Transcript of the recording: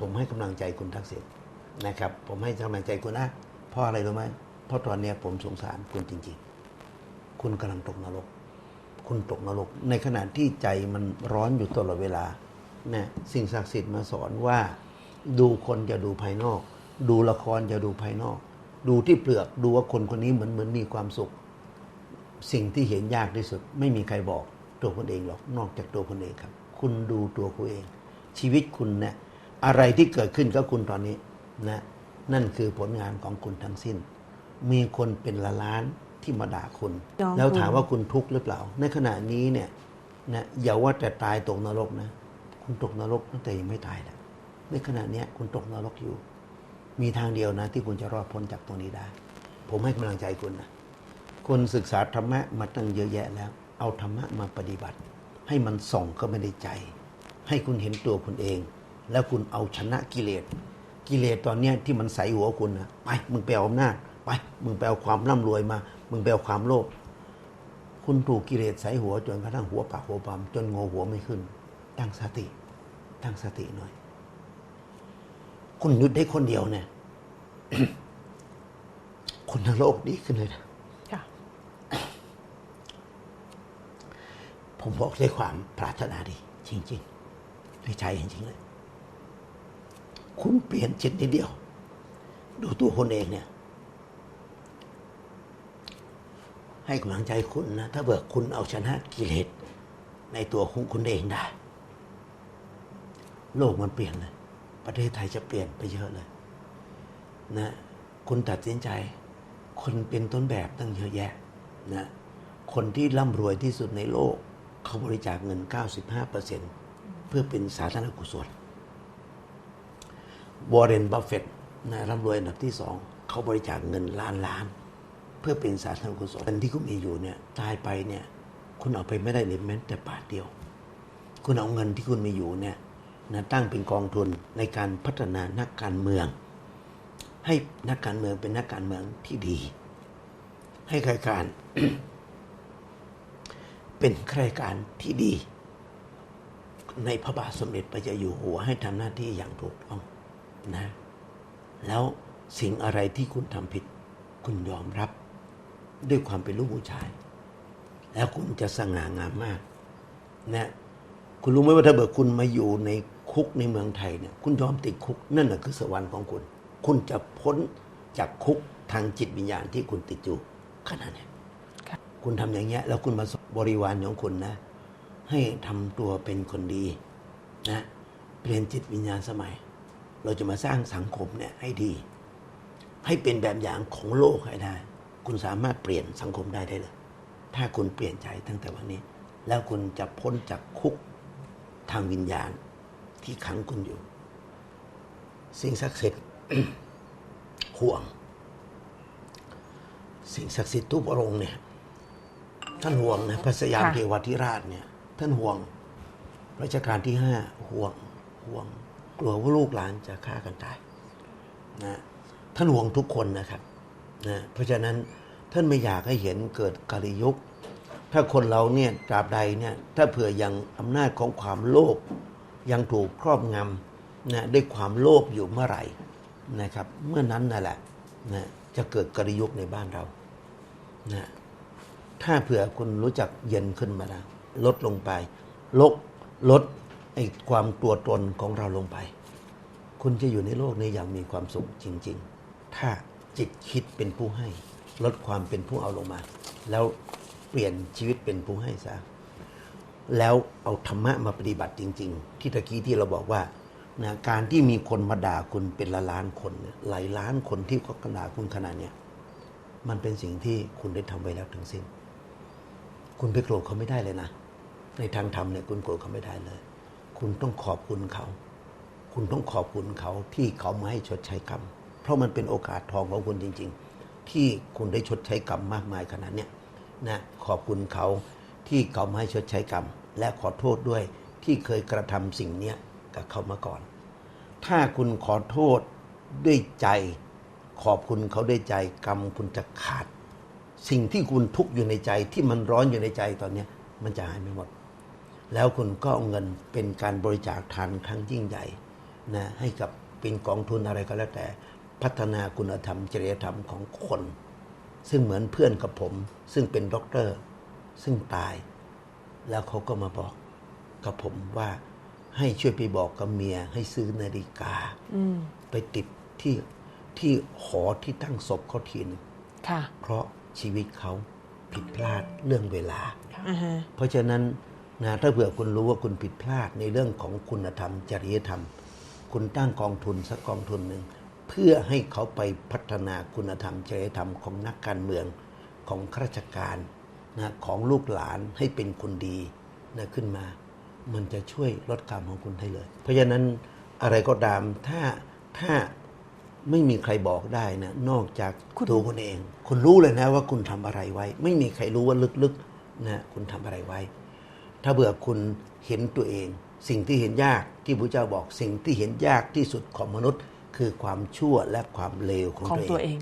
ผมให้กำลังใจคุณทักษิณนะครับ ผมให้กำลังใจคุณนะเพราะอะไรรู้ไหมเพราะตอนนี้ผมสงสารคุณจริง ๆ คุณกำลังตกนรก คุณตกนรก ในขณะที่ใจมันร้อนอยู่ตลอดเวลานะสิ่งศักดิ์สิทธิ์มาสอนว่า ดูคนจะดูภายนอก ดูละครจะดูภายนอก ดูที่เปลือกดูว่าคนคนนี้เหมือนเหมือนมีความสุข สิ่งที่เห็นยากที่สุด ไม่มีใครบอกตัวคนเองหรอกนอกจากตัวคนเองครับ คุณดูตัวคุณเอง ชีวิตคุณเนี่ย อะไรที่เกิดขึ้นกับคุณตอนนี้นะนั่นคือผลงานของคุณทั้งสิ้น มีคนเป็นละล้านที่มาด่าคุณยอมแล้วคุณถามว่าคุณทุกข์หรือเปล่า ในขณะนี้เนี่ยนะอย่าว่าแต่ตายตกนรกนะ คุณตกนรกตั้งแต่ยังไม่ตายนะในขณะเนี้ยคุณตกนรกอยู่ มีทางเดียวนะ ที่คุณจะรอดพ้นจากตรงนี้ได้ ผมให้กำลังใจคุณนะคุณศึกษาธรรมะมาตั้งเยอะแยะแล้ว เอาธรรมะมาปฏิบัติ ให้มันส่องเข้าไปในใจ ให้คุณเห็นตัวคุณเอง แล้วคุณเอาชนะกิเลส กิเลสตอนเนี้ยที่มันใส่หัวคุณนะไปมึงไปเอาอำนาจไปมึงไปเอาความร่ำรวยมา มึงไปเอาความโลภคุณถูกกิเลสใส่หัวจนกระทั่งหัวปากหัวปั๊มจนงอหัวไม่ขึ้น ตั้งสติ ตั้งสติหน่อย คุณหยุดได้คนเดียวเนี่ยคุณทั้งโลกดีขึ้นเลยนะค่ะผมบอกด้วยความปรารถนาดี จริงๆด้วยใจจริงๆเลย คุณเปลี่ยนจิตนิดเดียว ดูตัวคนเองเนี่ย ให้กำลังใจคุณนะ ถ้าเบิกคุณเอาชนะกิเลสในตัวของคุณเองได้ โลกมันเปลี่ยนเลย ประเทศไทยจะเปลี่ยนไปเยอะเลย นะ คุณตัดสินใจ คนเป็นต้นแบบตั้งเยอะแยะ นะ คนที่ร่ำรวยที่สุดในโลก เขาบริจาคเงิน 95%เพื่อเป็นสาธารณกุศล วอร์เรน บัฟเฟตนะร่ำรวยอันดับที่สองเขาบริจาคเงินล้านล้าน เพื่อเป็นสาธารณกุศลเงินที่คุณมีอยู่เนี่ยตายไปเนี่ยคุณเอาไปไม่ได้เลยแม้แต่บาทเดียว คุณเอาเงินที่คุณมีอยู่เนี่ยนะตั้งเป็นกองทุนในการพัฒนานักการเมือง ให้นักการเมืองเป็นนักการเมืองที่ดี ให้ข้าราชการ เป็นข้าราชการที่ดี ในพระบาทสมเด็จพระเจ้าอยู่หัวให้ทำหน้าที่อย่างถูกต้อง นะแล้วสิ่งอะไรที่คุณทำผิด คุณยอมรับ ด้วยความเป็นลูกผู้ชาย แล้วคุณจะสง่างามมากนะคุณรู้ไหมว่าถ้าเบิกคุณมาอยู่ในคุกในเมืองไทยเนี่ยคุณยอมติดคุกนั่นแหละคือสวรรค์ของคุณ คุณจะพ้นจากคุกทางจิตวิญญาณที่คุณติดอยู่ขนาดนี้คุณทำอย่างเงี้ย แล้วคุณมาบริวารของคุณนะ ให้ทำตัวเป็นคนดีนะ เปลี่ยนจิตวิญญาณสมัย เราจะมาสร้างสังคมเนี่ยให้ดี ให้เป็นแบบอย่างของโลกให้ได้ คุณสามารถเปลี่ยนสังคมได้ได้เลย ถ้าคุณเปลี่ยนใจตั้งแต่วันนี้ แล้วคุณจะพ้นจากคุกทางวิญญาณที่ขังคุณอยู่ สิ่งศักดิ์สิทธิ์ห่วง สิ่งศักดิ์สิทธิ์ทุกพระองค์เนี่ยท่านห่วงนะพระสยามค่ะเทวทิราชเนี่ย ท่านห่วงรัชกาลที่ห้าห่วงห่วง กลัวว่าลูกหลานจะฆ่ากันตายนะท่านห่วงทุกคนนะครับนะเพราะฉะนั้นท่านไม่อยากให้เห็นเกิดกาลิยุค ถ้าคนเราเนี่ยตราบใดเนี่ยถ้าเผื่อยังอำนาจของความโลภยังถูกครอบงำนะด้วยความโลภอยู่เมื่อไหร่นะครับ เมื่อนั้นนั่นแหละนะจะเกิดกาลิยุคในบ้านเรานะถ้าเผื่อคุณรู้จักเย็นขึ้นมาแล้วลดลงไปลดลด ไอ้ความตัวตนของเราลงไป คุณจะอยู่ในโลกนี้อย่างมีความสุขจริง ๆ ถ้าจิตคิดเป็นผู้ให้ ลดความเป็นผู้เอาลงมา แล้วเปลี่ยนชีวิตเป็นผู้ให้ซะแล้วเอาธรรมะมาปฏิบัติจริง ๆ ที่ตะกี้ที่เราบอกว่านะการที่มีคนมาด่าคุณเป็นละล้านคนหลายล้านคนที่เขาด่าคุณขนาดเนี้ยมันเป็นสิ่งที่คุณได้ทำไว้แล้วทั้งสิ้น คุณไปโกรธเขาไม่ได้เลยนะ ในทางธรรมเนี่ยคุณโกรธเขาไม่ได้เลย คุณต้องขอบคุณเขา คุณต้องขอบคุณเขาที่เขามาให้ชดใช้กรรม เพราะมันเป็นโอกาสทองของคุณจริง ๆ ที่คุณได้ชดใช้กรรมมากมายขนาดเนี้ยนะขอบคุณเขาที่เขามาให้ชดใช้กรรม และขอโทษด้วยที่เคยกระทำสิ่งเนี้ยกับเขามาก่อน ถ้าคุณขอโทษด้วยใจ ขอบคุณเขาด้วยใจกรรมคุณจะขาด สิ่งที่คุณทุกข์อยู่ในใจที่มันร้อนอยู่ในใจตอนเนี้ยมันจะหายไปหมด แล้วคุณก็เอาเงินเป็นการบริจาคทานครั้งยิ่งใหญ่นะให้กับเป็นกองทุนอะไรก็แล้วแต่ พัฒนาคุณธรรม จริยธรรมของคน ซึ่งเหมือนเพื่อนกับผม ซึ่งเป็นด็อกเตอร์ ซึ่งตาย แล้วเขาก็มาบอกกับผมว่า ให้ช่วยไปบอกกับเมีย ให้ซื้อนาฬิกาอืมไปติดที่ที่หอที่ตั้งศพเขาทีหนึงค่ะเพราะชีวิตเขาผิดพลาดเรื่องเวลาอ่าฮะเพราะฉะนั้น นะถ้าเผื่อคุณรู้ว่าคุณผิดพลาดในเรื่องของคุณธรรม จริยธรรม คุณตั้งกองทุนสักกองทุนหนึ่งเพื่อให้เขาไปพัฒนาคุณธรรม จริยธรรมของนักการเมืองของข้าราชการนะของลูกหลานให้เป็นคนดีนะขึ้นมา มันจะช่วยลดกรรมของคุณได้เลย เพราะฉะนั้นอะไรก็ตามถ้าถ้าไม่มีใครบอกได้นะนอกจากคุณตัวคุณเอง คุณรู้เลยนะว่าคุณทำอะไรไว้ ไม่มีใครรู้ว่าลึกๆนะคุณทำอะไรไว้ ถ้าเบื่อคุณเห็นตัวเอง สิ่งที่เห็นยากที่พระเจ้าบอกสิ่งที่เห็นยากที่สุดของมนุษย์ คือความชั่วและความเลวของของตัวเอง